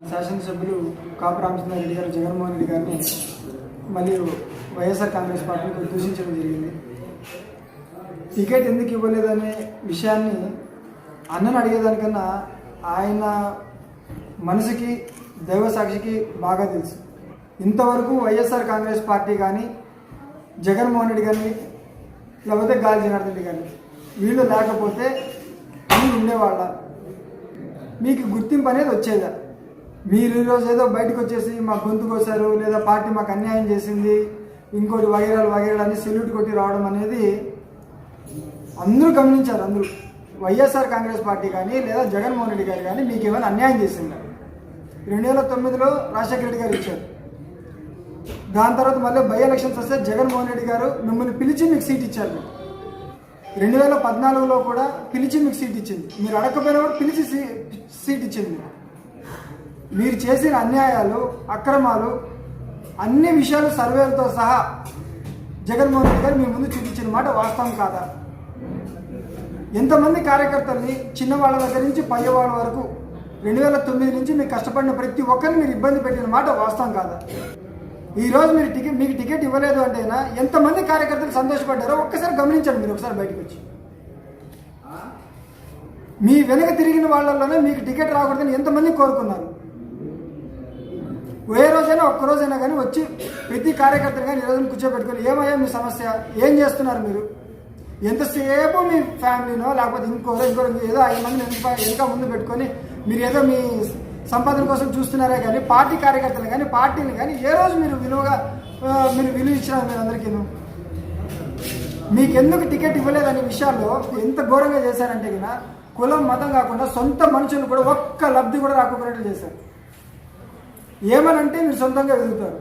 శాసనసభ్యులు కాపు రామచంద్రారెడ్డి గారు జగన్మోహన్ రెడ్డి గారిని మరియు వైఎస్ఆర్ కాంగ్రెస్ పార్టీని దూషించడం జరిగింది. టికెట్ ఎందుకు ఇవ్వలేదనే విషయాన్ని అన్నను అడిగేదానికన్నా ఆయన మనసుకి దైవ సాక్షికి బాగా తెలుసు. ఇంతవరకు వైఎస్ఆర్ కాంగ్రెస్ పార్టీ కానీ జగన్మోహన్ రెడ్డి కానీ లేకపోతే గాలి జనార్దన్ రెడ్డి కానీ వీళ్ళు లేకపోతే మీరు ఉండేవాళ్ళ? మీకు గుర్తింపు అనేది వచ్చేదా? మీరు ఈరోజు ఏదో బయటకు వచ్చేసి మా గొంతు కోసారు లేదా పార్టీ మాకు అన్యాయం చేసింది ఇంకోటి వగేరాలు వగేరాలు అని సెల్యూట్ కొట్టి రావడం అనేది అందరూ గమనించారు అందరూ. వైఎస్ఆర్ కాంగ్రెస్ పార్టీ కానీ లేదా జగన్మోహన్ రెడ్డి గారు కానీ మీకు ఏమైనా అన్యాయం చేసిందా? రెండు వేల తొమ్మిదిలో రాజశేఖర రెడ్డి గారు ఇచ్చారు. దాని తర్వాత మళ్ళీ బై ఎలక్షన్స్ వస్తే జగన్మోహన్ రెడ్డి గారు మిమ్మల్ని పిలిచి మీకు సీట్ ఇచ్చారు. రెండు వేల పద్నాలుగులో కూడా పిలిచి మీకు సీట్ ఇచ్చింది. మీరు అడగకపోయినా కూడా పిలిచి సీ- సీట్ ఇచ్చింది. మీరు చేసిన అన్యాయాలు అక్రమాలు అన్ని విషయాలు సర్వేలతో సహా జగన్మోహన్ రెడ్డి గారు మీ ముందు చూపించిన మాట వాస్తవం కాదా? ఎంతమంది కార్యకర్తల్ని చిన్నవాళ్ళ దగ్గర నుంచి పయ్యవాళ్ళ వరకు రెండు వేల తొమ్మిది నుంచి మీకు కష్టపడిన ప్రతి ఒక్కరిని మీరు ఇబ్బంది పెట్టిన మాట వాస్తవం కాదా? ఈరోజు మీరు టికెట్ మీకు టికెట్ ఇవ్వలేదు అంటేనా ఎంతమంది కార్యకర్తలు సంతోషపడ్డారో ఒక్కసారి గమనించండి మీరు ఒకసారి బయటకు వచ్చి. మీ వెనక తిరిగిన వాళ్ళలోనే మీకు టికెట్ రాకూడదని ఎంతమంది కోరుకున్నారు? ఏ రోజైనా ఒక్కరోజైనా కానీ వచ్చి ప్రతి కార్యకర్తలు కానీ ఈ రోజున కూర్చోబెట్టుకొని ఏమయ్యా మీ సమస్య? ఏం చేస్తున్నారు మీరు? ఎంతసేపు మీ ఫ్యామిలీనో లేకపోతే ఇంకోరో ఇంకోరో ఏదో ఐదు మంది వెనుక వెనుక ముందు పెట్టుకొని మీరు ఏదో మీ సంపాదన కోసం చూస్తున్నారే కానీ పార్టీ కార్యకర్తలు కానీ పార్టీని కానీ ఏ రోజు మీరు విలువగా మీరు విలువ ఇచ్చినారు మీరు అందరికీ? మీకెందుకు టికెట్ ఇవ్వలేదనే విషయాల్లో ఎంత ఘోరంగా చేశారంటే కదా కులం మతం కాకుండా సొంత మనుషులు కూడా ఒక్క లబ్ధి కూడా రాకపోయినట్లు చేశారు. ఏమనంటే మీరు సొంతంగా ఎదుగుతారు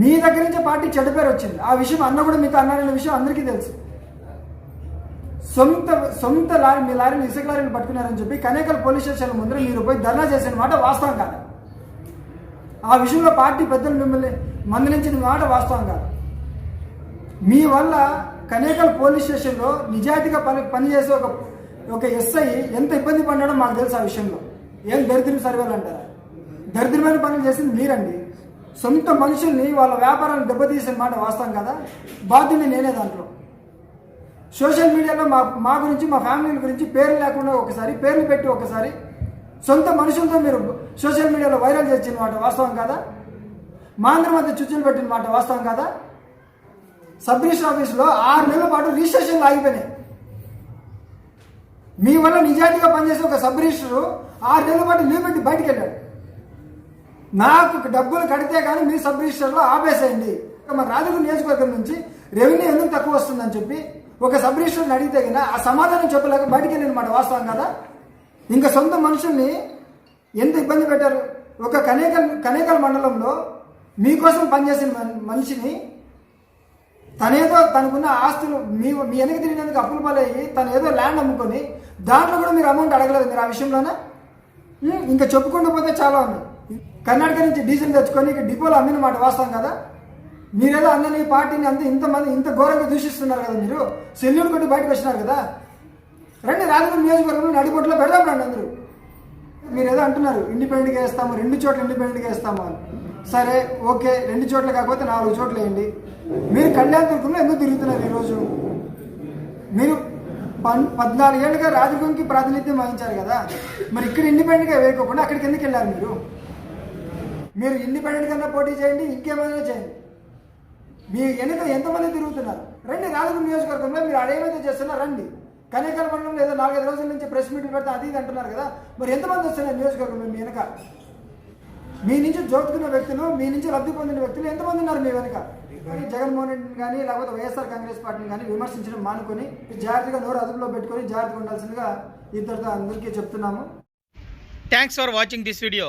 మీ దగ్గర నుంచి పార్టీ చెడ్డ పేరు వచ్చింది. ఆ విషయం అన్న కూడా మీకు అన్నారనే విషయం అందరికీ తెలుసు. సొంత సొంత లారీ మీ లారీని ఇసుక లారీని పట్టుకున్నారని చెప్పి కనేకల్ పోలీస్ స్టేషన్ ముందర మీరు పోయి ధర్నా చేసిన మాట వాస్తవం కాదు. ఆ విషయంలో పార్టీ పెద్దలు మిమ్మల్ని మందలించిన మాట వాస్తవం కాదు. మీ వల్ల కనేకల్ పోలీస్ స్టేషన్లో నిజాయితీగా పని పనిచేసే ఒక ఒక ఎస్ఐ ఎంత ఇబ్బంది పడ్డాడో మాకు తెలుసు ఆ విషయంలో. ఏం దరిద్రం సర్వేలు అంటారా? దరిద్రమైన పనులు చేసింది మీరండి. సొంత మనుషుల్ని వాళ్ళ వ్యాపారాన్ని దెబ్బతీసిన మాట వాస్తాం కదా? బాధ్యుని నేనే దాంట్లో. సోషల్ మీడియాలో మా మా గురించి మా ఫ్యామిలీ గురించి పేర్లు లేకుండా ఒకసారి పేర్లు పెట్టి ఒకసారి సొంత మనుషులతో మీరు సోషల్ మీడియాలో వైరల్ చేసిన మాట వాస్తవం కదా? మాంద్ర మధ్య చుచ్చులు పెట్టిన మాట వాస్తవం కదా? సబ్ రిజిస్టర్ ఆఫీస్లో ఆరు నెలల పాటు రిజిస్ట్రేషన్లు ఆగిపోయినాయి. మీ వల్ల నిజాయితీగా పనిచేసే ఒక సబ్ రిజిస్టర్ ఆరు నెలల పాటు లీవ్ పెట్టి బయటికి వెళ్ళాడు. నాకు డబ్బులు కడితే కానీ మీ సబ్ రిజిస్టర్లో ఆపేసేయండి. మన రాజుగురు నియోజకవర్గం నుంచి రెవెన్యూ ఎందుకు తక్కువ వస్తుందని చెప్పి ఒక సబ్ రిజిస్టర్ని అడిగితే కానీ ఆ సమాధానం చెప్పలేక బయటికి వెళ్ళిన మాట వాస్తవం కదా? ఇంకా సొంత మనుషుల్ని ఎంత ఇబ్బంది పెట్టారు? ఒక కనేకల్ కనేకల్ మండలంలో మీకోసం పనిచేసిన మనిషిని తనేదో తనకున్న ఆస్తులు మీ మీ వెనక తిరిగినందుకు అప్పులు పాలయ్యి తను ఏదో ల్యాండ్ అమ్ముకొని దాంట్లో కూడా మీరు అమౌంట్ అడగలేదు మీరు ఆ విషయంలోనే? ఇంకా చెప్పుకుంటూ పోతే చాలా ఉన్నాయి. కర్ణాటక నుంచి డీజిల్ తెచ్చుకొని ఇక డిపోలో అమ్మిన మాట వాస్తవం కదా? మీరేదో అందరినీ పార్టీని అంత ఇంతమంది ఇంత ఘోరంగా దూషిస్తున్నారు కదా మీరు? సెల్యూన్ కొట్టి బయటకు వచ్చినారు కదా? రండి రాజమండ్రి నియోజకవర్గంలో నడిబొట్టులో పెడదాం రండి అందరూ. మీరు ఏదో అంటున్నారు ఇండిపెండెంట్గా వేస్తాము రెండు చోట్ల ఇండిపెండెంట్గా వేస్తాము అని. సరే ఓకే రెండు చోట్ల కాకపోతే నాలుగు చోట్ల వేయండి. మీరు కళ్యాణ దుర్గంలో ఎందుకు తిరుగుతున్నారు ఈరోజు? మీరు పన్ పద్నాలుగేళ్ళుగా రాజకీయంకి ప్రాతినిధ్యం వహించారు కదా? మరి ఇక్కడ ఇండిపెండెంట్గా వేయకోకుండా అక్కడికి ఎందుకు వెళ్ళారు మీరు? మీరు ఇండిపెండెంట్ కన్నా పోటీ చేయండి ఇంకేమైనా చేయండి. మీ వెనుక ఎంతమంది తిరుగుతున్నారు? రండి రాజకీయ నియోజకవర్గంలో మీరు అడేమైతే చేస్తున్నారు రండి. కనేకల్ మండలం ఏదో నాలుగైదు రోజుల నుంచి ప్రెస్ మీట్లు పెడితే అది ఇది అంటున్నారు కదా మరి ఎంతమంది వస్తున్నారు నియోజకవర్గంలో మీ వెనక? మీ నుంచి జోకుతున్న వ్యక్తులు మీ నుంచి లబ్ధి పొందిన వ్యక్తులు ఎంతమంది ఉన్నారు మీ వెనుక? జగన్మోహన్ రెడ్డిని కానీ లేకపోతే వైఎస్ఆర్ కాంగ్రెస్ పార్టీని కానీ విమర్శించడం మానుకొని జాగ్రత్తగా నోరు అదుపులో పెట్టుకొని జాగ్రత్తగా ఉండాల్సిందిగా ఇద్దరితో అందరికీ చెప్తున్నాము. Thanks for watching this video